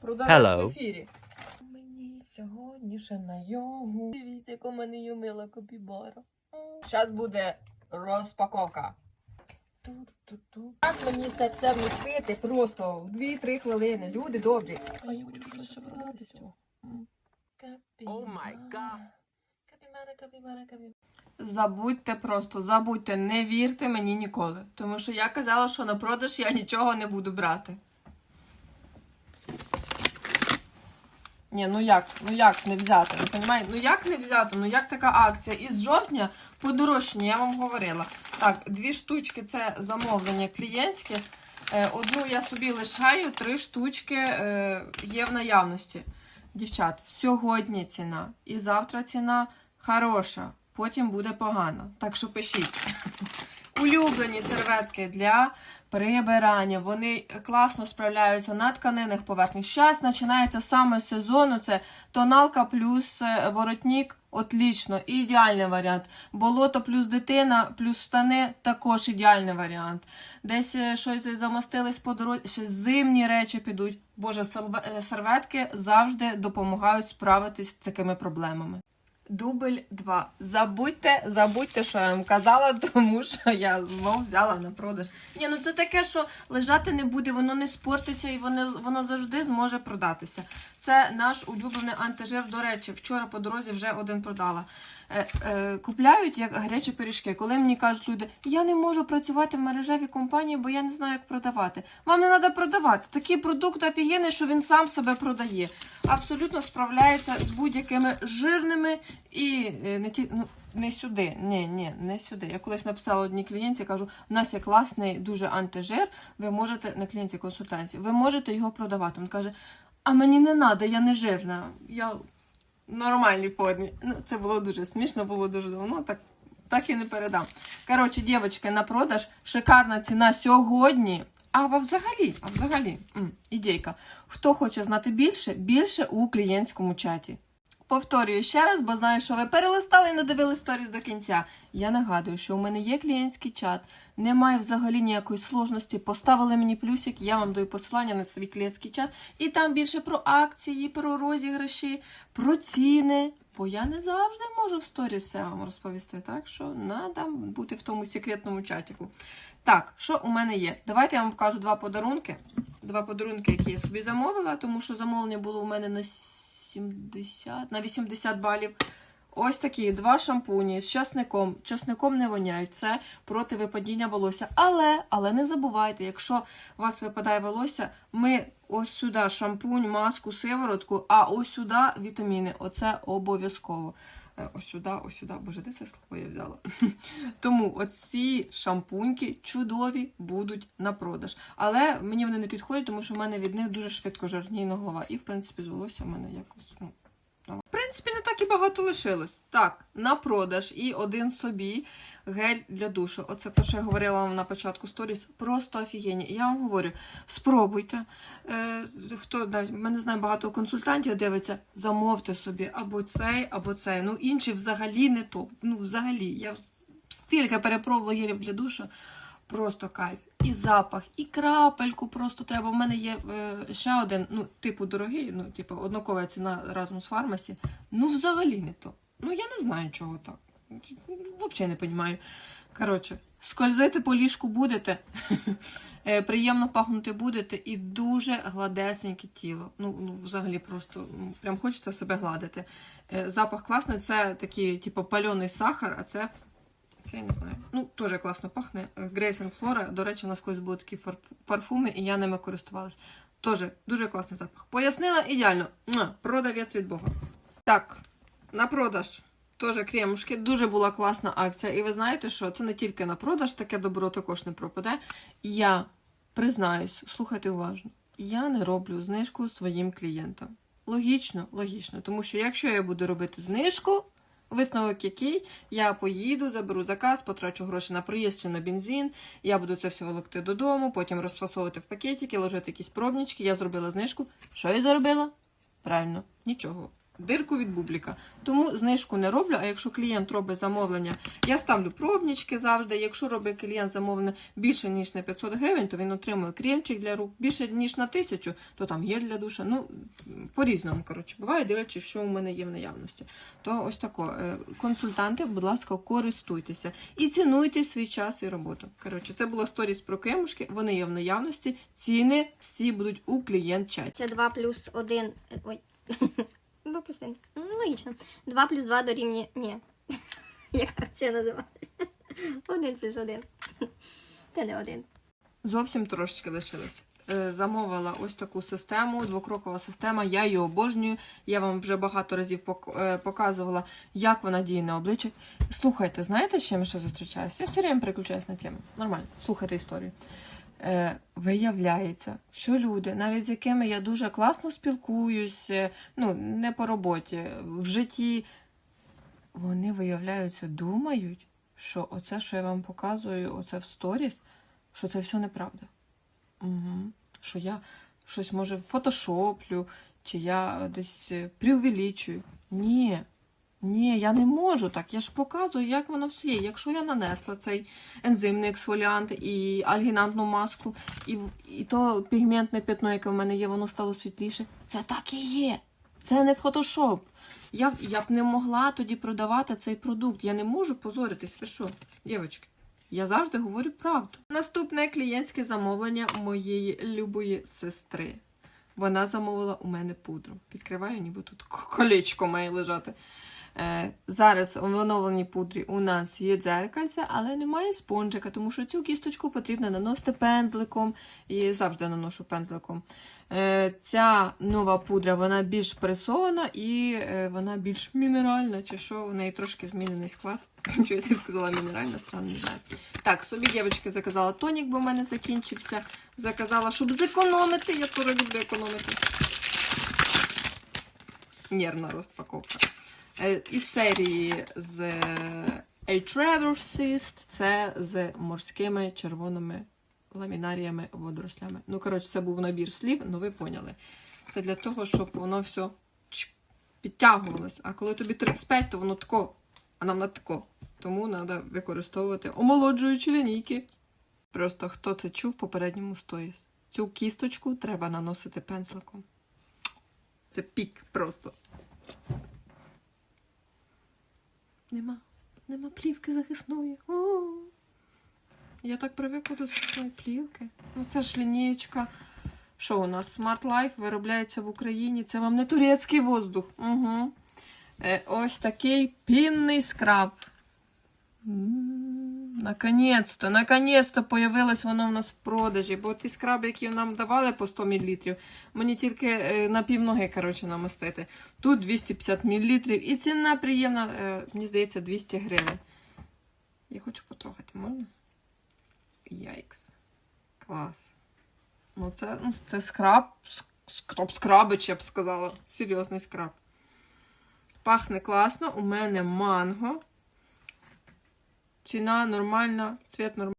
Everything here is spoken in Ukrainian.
Продавець Hello. в ефірі. Мені сьогодні ще на йогу. Дивіться, яка мене є мила копібара. Зараз буде розпаковка. Як мені це все вмістити просто в 2-3 хвилини. Люди добрі. А я хочу щось продати з цього. Капібара, капібара, капібара. Забудьте просто, забудьте, не вірте мені ніколи. Тому що я казала, що на продаж я нічого не буду брати. Ні, ну як? Ну як не взяти? Ви розумієте? Ну як не взяти? Ну як така акція? Із жовтня подорожчання, я вам говорила. Так, дві штучки це замовлення клієнтське. Е, Одну я собі лишаю, три штучки е, є в наявності. Дівчат, сьогодні ціна і завтра ціна хороша, потім буде погана. Так що пишіть. Улюблені серветки для прибирання. Вони класно справляються на тканинних поверхнях. Зараз починається саме з сезону. Це тоналка плюс е, воротник. Отлично, ідеальний варіант. Болото плюс дитина, плюс штани також ідеальний варіант. Десь е, щось замостились по дорозі, ще зимні речі підуть. Боже, е, серветки завжди допомагають справитись з такими проблемами. Дубль 2. Забудьте, забудьте, що я вам казала, тому що я знов взяла на продаж. Ні, ну це таке, що лежати не буде, воно не спортиться і воно, воно завжди зможе продатися. Це наш улюблений антижир. До речі, вчора по дорозі вже один продала. Е, е, купляють як гарячі пиріжки. Коли мені кажуть люди, я не можу працювати в мережевій компанії, бо я не знаю, як продавати. Вам не треба продавати. Такий продукт офігенний, що він сам себе продає. Абсолютно справляється з будь-якими жирними і е, не ті, ну, не сюди. Ні, ні, не сюди. Я колись написала одній клієнтці, кажу, у нас є класний дуже антижир. Ви можете на клієнтці консультації, ви можете його продавати. Він каже, а мені не треба, я не жирна. Я в нормальній формі. Ну, це було дуже смішно, було дуже давно, так, так і не передам. Коротше, дівчатки, на продаж шикарна ціна сьогодні. А взагалі, а взагалі, ідейка. Хто хоче знати більше, більше у клієнтському чаті. Повторюю ще раз, бо знаю, що ви перелистали і не дивились сторіс до кінця. Я нагадую, що у мене є клієнтський чат, немає взагалі ніякої сложності. Поставили мені плюсик, я вам даю посилання на свій клієнтський чат, і там більше про акції, про розіграші, про ціни. Бо я не завжди можу в сторіс все вам розповісти, так що треба бути в тому секретному чатіку. Так, що у мене є? Давайте я вам покажу два подарунки. Два подарунки, які я собі замовила, тому що замовлення було у мене на 70, на 80 балів. Ось такі два шампуні з часником. Часником не воняють. Це проти випадіння волосся. Але, але не забувайте, якщо у вас випадає волосся, ми ось сюди шампунь, маску, сиворотку, а ось сюди вітаміни. Оце обов'язково. Е, Ось сюди, ось. Боже, де це слово я взяла? Тому оці шампуньки чудові будуть на продаж. Але мені вони не підходять, тому що в мене від них дуже швидко жарніна голова. І, в принципі, з волосся в мене якось. Ну, принципі, не так і багато лишилось. Так, на продаж і один собі гель для душу. Оце те, що я говорила вам на початку сторіс. Просто офігенні. Я вам говорю, спробуйте. Е, хто да, мене знає багато консультантів дивиться, замовте собі або цей, або цей. Ну, інший взагалі не то. Ну, взагалі, я стільки перепробувала гелів для душу. Просто кайф. І запах, і крапельку просто треба. У мене є е, ще один, ну, типу дорогий, ну, типу, однакова ціна разом з фармасі. Ну, взагалі не то. Ну, я не знаю, чого так. Взагалі не розумію. Коротше, скользити по ліжку будете, е, приємно пахнути будете і дуже гладесеньке тіло. Ну, ну взагалі просто прям хочеться себе гладити. Е, Запах класний, це такий, типу, пальоний сахар, а це. Це я не знаю. Ну, теж класно пахне. Grace and Flora. До речі, у нас колись були такі парфуми, і я ними користувалась. Теж дуже класний запах. Пояснила ідеально. Продавець від Бога. Так, на продаж. Теж кремушки. Дуже була класна акція. І ви знаєте, що це не тільки на продаж, таке добро також не пропаде. Я признаюсь, слухайте уважно, я не роблю знижку своїм клієнтам. Логічно, логічно, тому що якщо я буду робити знижку, висновок який, я поїду, заберу заказ, потрачу гроші на проїзд чи на бензин, я буду це все волокти додому, потім розфасовувати в пакетики, ложити якісь пробнички. Я зробила знижку. Що я заробила? Правильно, нічого. Дирку від бубліка. Тому знижку не роблю. А якщо клієнт робить замовлення, я ставлю пробнички завжди. Якщо робить клієнт замовлення більше ніж на 500 гривень, то він отримує кремчик для рук. Більше ніж на 1000, то там гель для душа. Ну по-різному, коротше, буває, дивлячись, що у мене є в наявності. То ось тако. Е, Консультанти, будь ласка, користуйтеся і цінуйте свій час і роботу. Коротше, це була сторіс про кремушки. Вони є в наявності. Ціни всі будуть у клієнт чаті. Це 2 плюс 1. Ой. 2 плюс 1. Ну, логічно. 2 плюс 2 дорівнює. Ні. Як це називається? 1 плюс 1. Це не 1. Зовсім трошечки лишилось. Е, Замовила ось таку систему, двокрокова система. Я її обожнюю. Я вам вже багато разів е, показувала, як вона діє на обличчі. Слухайте, знаєте, з чим я ще зустрічаюся? Я все время переключаюсь на тему. Нормально, слухайте історію. Е, виявляється, що люди, навіть з якими я дуже класно спілкуюсь, е, ну, не по роботі, в житті, вони, виявляються, думають, що оце, що я вам показую, оце в сторіс, що це все неправда. Угу. Що я щось може фотошоплю, чи я десь е, преувеличую. Ні. Ні, я не можу так. Я ж показую, як воно все є. Якщо я нанесла цей ензимний ексфоліант і альгінантну маску, і, і то пігментне пятно, яке в мене є, воно стало світліше. Це так і є. Це не фотошоп. Я, я б не могла тоді продавати цей продукт. Я не можу позоритись. Ви що, дівчатки? Я завжди говорю правду. Наступне клієнтське замовлення моєї любої сестри. Вона замовила у мене пудру. Відкриваю, ніби тут колечко має лежати. Е, зараз в оновленій пудрі у нас є дзеркальце, але немає спонжика, тому що цю кісточку потрібно наносити пензликом. І завжди наношу пензликом. Е, ця нова пудра вона більш пресована і е, вона більш мінеральна, чи що, в неї трошки змінений склад. Що я сказала мінеральна, странно, не знаю. Так, собі дівчатки заказала тонік, бо в мене закінчився. Заказала, щоб зекономити. Я теж люблю економити. Нервна розпаковка. Е, Із серії з A Traverse Cyst, це з морськими червоними ламінаріями водорослями. Ну, коротше, це був набір слів, ну ви поняли. Це для того, щоб воно все підтягувалось. А коли тобі 35, то воно тако, а нам на тако. Тому треба використовувати омолоджуючі лінійки. Просто хто це чув в попередньому сторіс. Цю кісточку треба наносити пензликом. Це пік просто. Нема. Нема плівки захисної. Я так привикла до захисної плівки. Ну це ж лінієчка. Що у нас? Smart Life виробляється в Україні. Це вам не турецький воздух. Угу. Е, ось такий пінний скраб. М, Наконець-то, наконець-то появилось воно в нас в продажі, бо ті скраби, які нам давали по 100 мл, мені тільки е, на півноги, коротше, намастити. Тут 250 мл і ціна приємна, е, мені здається, 200 гривень. Я хочу потрогати, можна? Яйкс. Клас. Ну, це, ну, це скраб, ск- скраб, скрабич, я б сказала. Серйозний скраб. Пахне класно. У мене манго. Ціна нормальна, цвіт нормальний.